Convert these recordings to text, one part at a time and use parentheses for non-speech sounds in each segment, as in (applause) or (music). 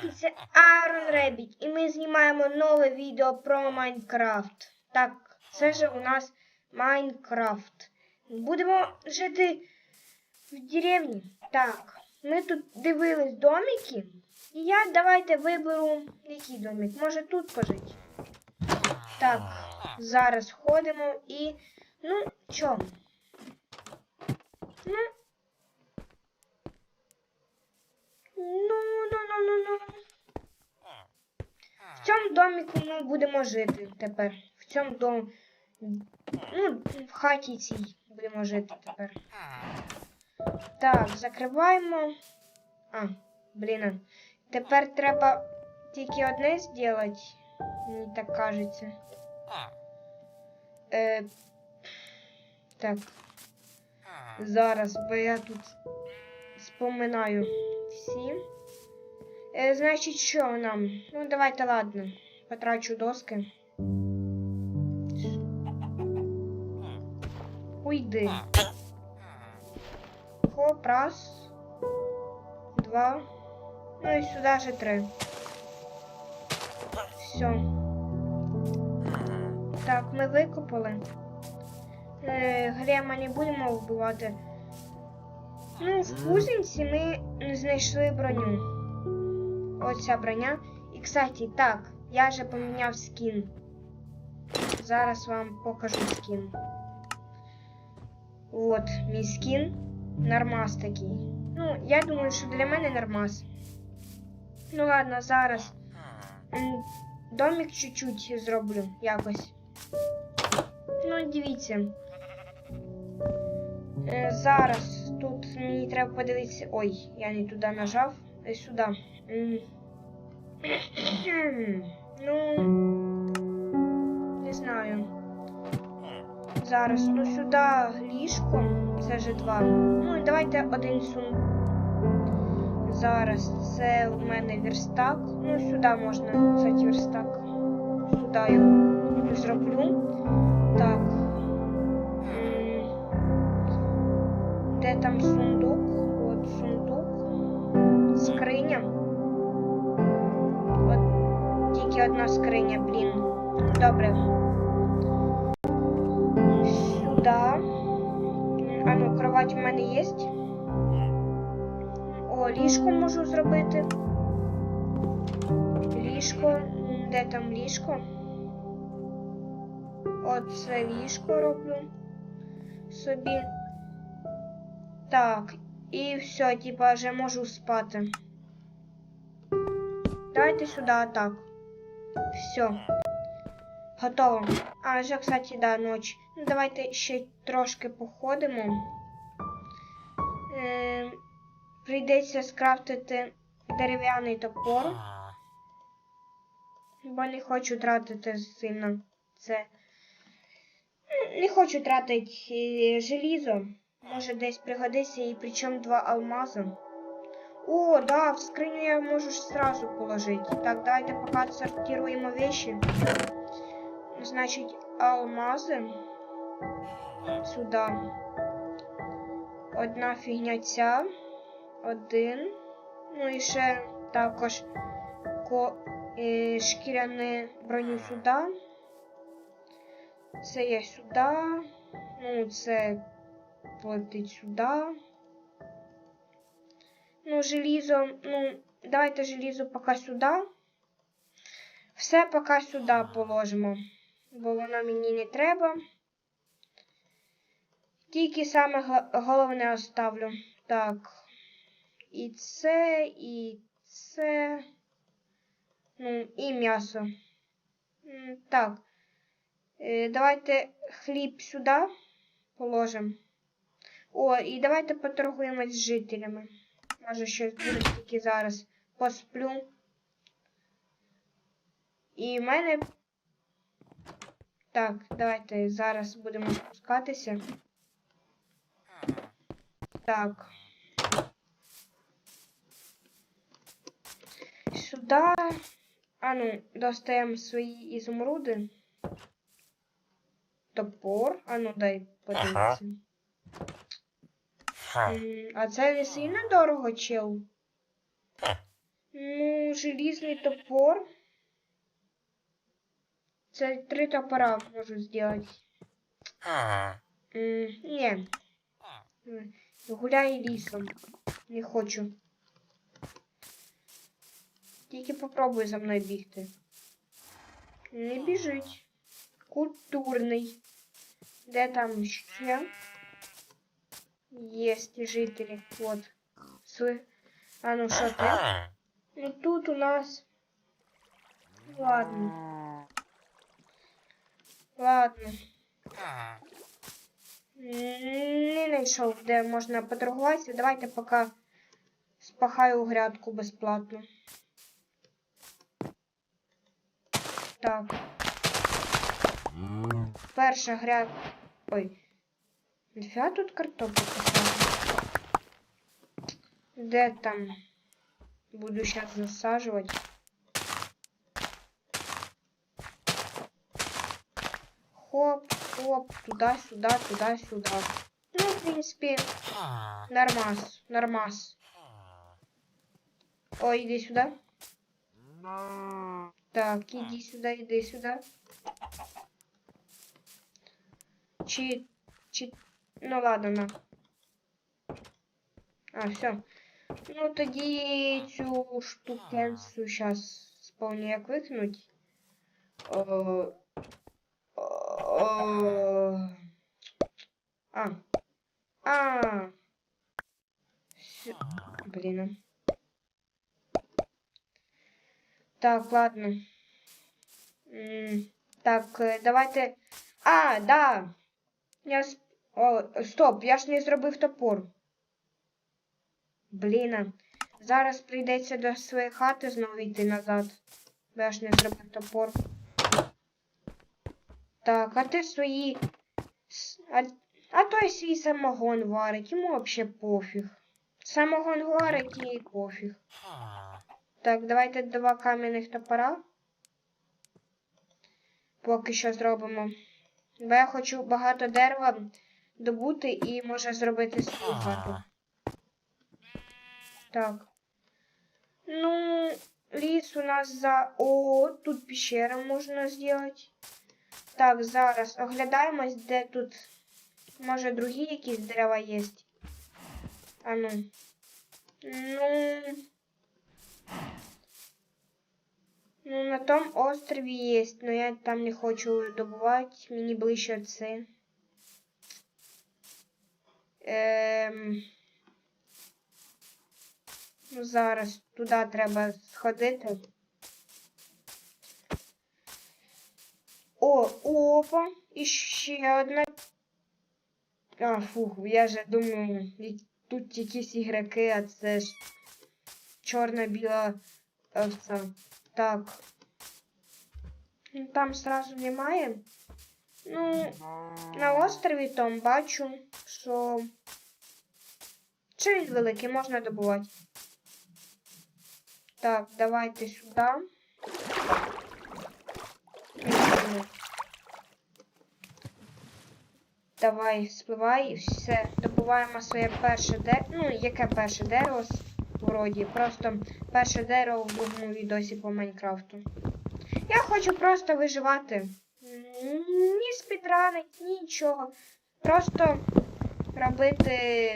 Привіт, це Aaron Rabbit, і ми знімаємо нове відео про Майнкрафт. Так, це ж у нас Майнкрафт. Будемо жити в деревні. Так, ми тут дивились домики. І я давайте виберу який домик. Може тут пожити. Так, зараз ходимо і. Ну, чо? Ну. Ну, ну, ну, ну, ну. В цьому доміку ми будемо жити тепер. В цьому домі. Ну, в хаті цій будемо жити тепер. Так, закриваємо. А, блін. Тепер треба тільки одне зробити. Мені так кажеться. Е, так. Зараз, бо я тут споминаю всі. Е, значить, що нам? Ну, давайте, ладно. Потрачу доски. Уйди. Хоп, раз. Два. Ну і сюди же три. Все. Так, ми викопали. Е, Грема не будемо вбивати. Ну, в кузниці ми знайшли броню. Оця броня. І, кстати, так, я вже поміняв скін. Зараз вам покажу скін. От, мій скін. Нормас такий. Ну, я думаю, що для мене нормас. Ну ладно, зараз. Домик чуть-чуть зроблю якось. Ну, дивіться. Е, зараз тут мені треба подивитися. Ой, я не туди нажав. Е, сюди. (clears throat) Ну. Не знаю. Зараз. Ну сюди ліжко. Це вже два. Ну і давайте один сум. Зараз це в мене верстак. Ну, сюди можна кстати, верстак. Сюди його зроблю. Так. Там сундук? От сундук. Скриня. От тільки одна скриня, блін. Добре. Сюди. А ну, кровать в мене є. О, ліжко можу зробити. Ліжко. Де там ліжко? Оце ліжко роблю собі. Так, і все, типа, вже можу спати. Давайте сюди так. Все. Готово. А вже, кстати, да, ніч. Ну, давайте ще трошки походимо. Е, прийдеться скрафтити дерев'яний топор, бо не хочу тратити сильно це. Не хочу тратити е, желізо. Може десь пригодиться і причому два алмази. О, да, в скриню я можу сразу положити. Так, давайте поки сортируємо вещи. Значить, алмази. Сюди. Одна фігня ця. Один. Ну і ще також ко... е, шкіряне броню сюди. Це я сюди. Ну, це платить сюди. Ну, желізо, ну, давайте желізо поки сюди. Все поки сюди положимо, бо воно мені не треба. Тільки саме головне оставлю. Так. І це, і це. Ну, і м'ясо. Так. Е, Давайте хліб сюди положимо. О, і давайте поторгуємо з жителями. Може щось буде тільки зараз. Посплю. І в мене. Так, давайте зараз будемо спускатися. Так. Сюди. А ну, достаємо свої ізумруди. Топор. А ну, дай подивитися. М, А це не сильно дорого, чел? Ну, желізний топор. Це три топора можу зробити. Ні. Гуляй лісом. Не хочу. Тільки попробуй за мною бігти. Не біжить. Культурний. Де там ще? Есть жителі. Вот. С... А ну що ти? Ну тут у нас. Ладно. Ладно. Не знайшов, де можна поторгуватися. Давайте поки спахаю грядку безплатно. Так. Перша грядка. Ой. Нафіга тут картоплю посадити? Де там? Буду сейчас засаживать. Хоп, хоп, туда-сюда, туда-сюда. Ну, в принципе, нормас, нормас. Ой, иди сюда. Так, иди сюда, иди сюда. Чи... Чи... Ну ладно, на. А, все. Ну тоді цю штукенцю зараз сповню як викинуть. О, о, а. А. Всё. Блін. Так, ладно. Так, е, давайте. А, да. Я. О, стоп, я ж не зробив топор. Блін, зараз прийдеться до своєї хати знову йти назад. Бо я ж не зробив топор. Так, а ти свої. А, а той свій самогон варить, йому взагалі пофіг. Самогон варить і пофіг. Так, давайте два кам'яних топора. Поки що зробимо. Бо я хочу багато дерева добути і може зробити свою хату. Так. Ну, ліс у нас за... О, тут пещера можна зробити. Так, зараз оглядаємось, де тут. Може другі якісь дерева є. А ну. Ну. Ну, на том острові є, но я там не хочу добувати. Мені ближче це. Ем... Ну, зараз туди треба сходити. О, опа, і ще одна. А, фух, я же думаю, тут якісь ігроки, а це ж чорна-біла овца. Так. Ну, Там сразу немає. Ну, на острові там бачу, що. Він великий, можна добувати. Так, давайте сюди. Давай, спливай і все. Добуваємо своє перше дерево. Ну, яке перше дерево? Вроді. Просто перше дерево в другому відосі по Майнкрафту. Я хочу просто виживати. Ні спідранить, нічого. Просто робити.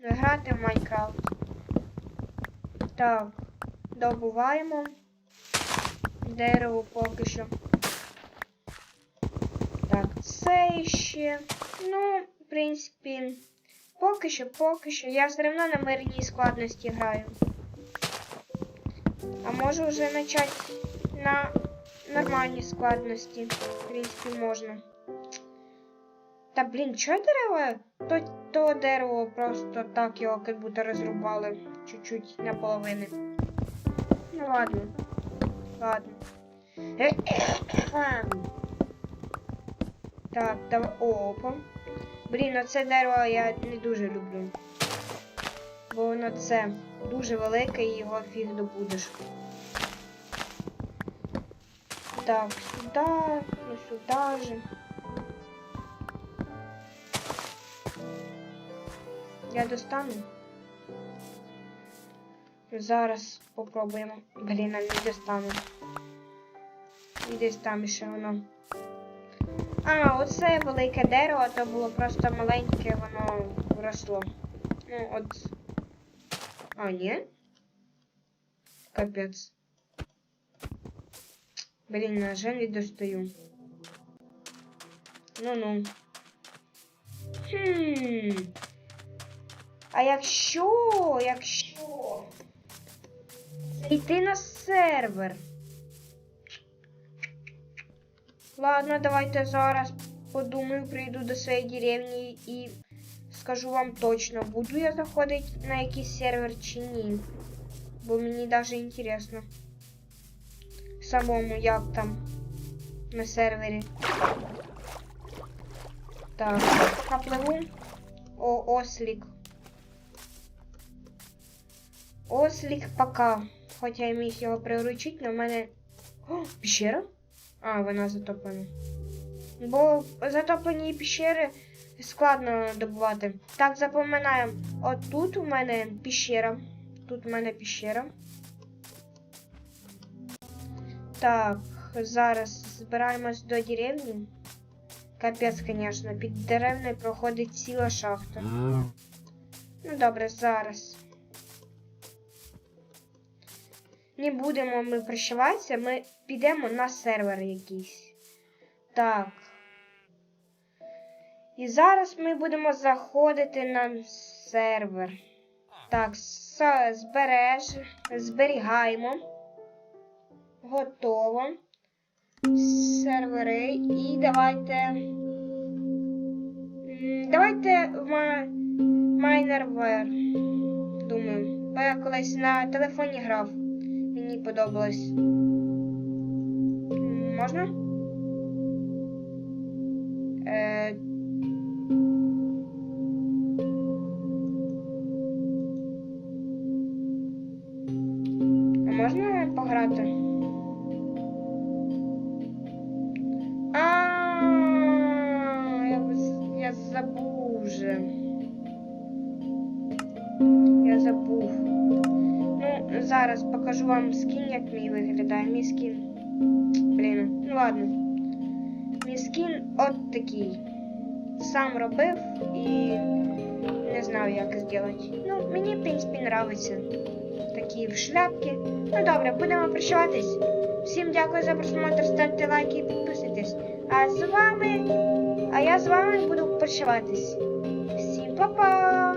Ну, грати в Майнкрафт. Так, добуваємо. Дерево поки що. Так, це ще. Ну, в принципі, поки що, поки що. Я все одно на мирній складності граю. А можу вже почати на нормальній складності. В принципі, можна. Та блін, чого дерево? То, то дерево просто так його як будто розрубали. Чуть-чуть наполовину. Ну ладно. Ладно. (coughs) Так, давай. Опа. Блін, оце дерево я не дуже люблю. Бо воно це дуже велике і його фіг добудеш. Так, сюди, ну сюди же. Я достану. Зараз попробуємо. Блін, нам не достануть. І десь там ще воно. А, оце велике дерево, то було просто маленьке, воно росло. Ну, от. А, ні? Капець. Блін, на жаль, не достаю. Ну-ну. Хм. А якщо, якщо зайти на сервер. Ладно, давайте зараз подумаю, прийду до своєї деревні і скажу вам точно, буду я заходити на якийсь сервер чи ні. Бо мені навіть інтересно. Самому як там на сервері. Так, напливу. О, ослік. Ослік пока. Хоча я міг його приручити, але в мене. О, піщера? А, вона затоплена. Бо затоплені піщери складно добувати. Так, запоминаємо. От тут у мене піщера. Тут у мене піщера. Так, зараз збираємось до деревні. Капець, звісно, під деревнею проходить ціла шахта. Ну добре, зараз. Не будемо ми прощаватися, ми підемо на сервер якийсь. Так. І зараз ми будемо заходити на сервер. Так, збереж, зберігаємо. Готово. Сервери. І давайте. Давайте в ма- Minerware. Думаю. Бо я колись на телефоні грав. Мені подобалось. Можна? Е... зараз покажу вам скін, як мій виглядає. Мій скін. Блін, ну ладно. Мій скін от такий. Сам робив і не знаю, як зробити. Ну, мені, в принципі, нравиться. Такі в шляпки. Ну добре, будемо прощатись. Всім дякую за просмотр, ставте лайки і підписуйтесь. А з вами. А я з вами буду прощаватись. Всім па-па!